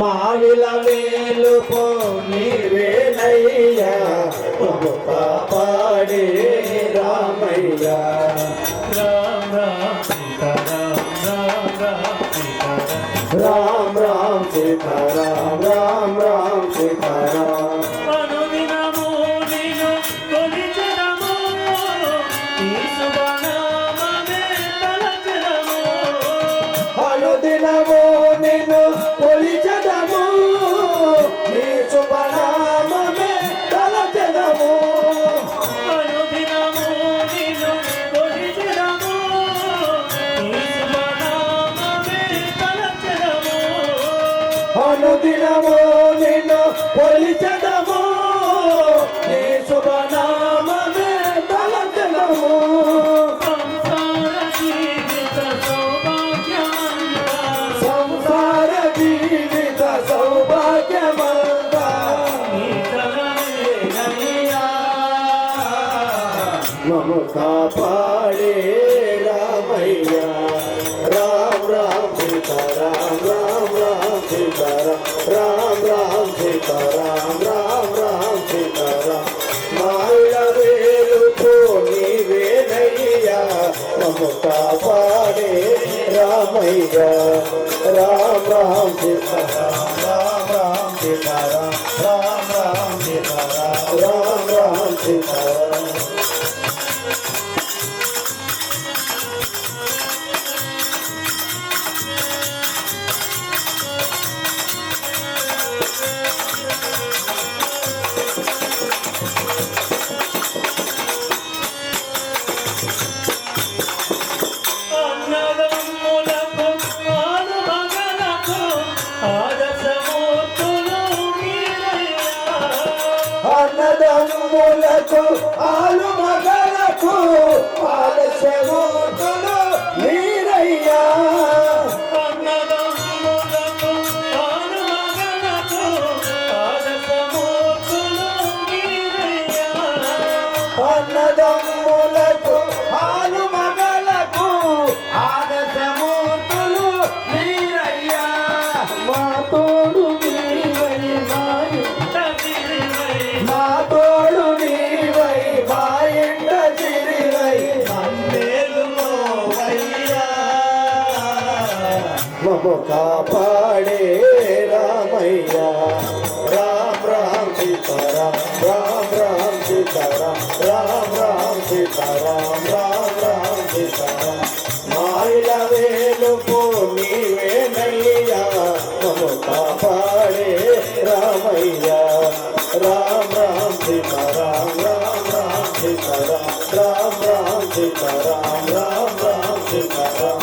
మావిల వేలుపో నీవేనయ్యా మమ్ము కాపాడే రామయ్య. రామ రామ సీతారాం. రామ రామ సీతారాం రామ్ రామ్ సీతారాం. అనుదినము నిన్ను కొలిచదము నీ శుభనామమే తలచెదము సంసార జీవిత సౌభాగ్యమంతా. మము కాపాడే రామయ్య. రామ్ రామ్ రామ్ రామ్ సీతారాం రామ్ రామ్ సీతారాం మాయ వేలుతో నీవేనయ్యా మము కాపాడే Ramayya Ram Ram Sitaram Ram Ram Sitaram Ram Ram Sitaram Ram Ram Sitaram Alum oleko, alum aga మము కాపాడే రామయ్య. రామ రామ్ సీతారాం రామ రామ్ సీతారాం రామ రామ్ సీతారాం రామ రామ్ సీతారాం. మాయిల వేలుపు నీవేనయ్యా మము కాపాడే రామయ్య. రామ రామ సీతారాం రామ రామ సీతారాం రామ రామ సీతారాం రామ రామ సీతారాం.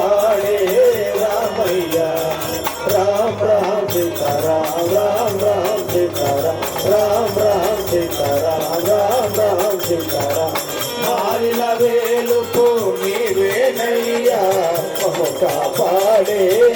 నీవేనయ్యా మము కాపాడే రామయ్య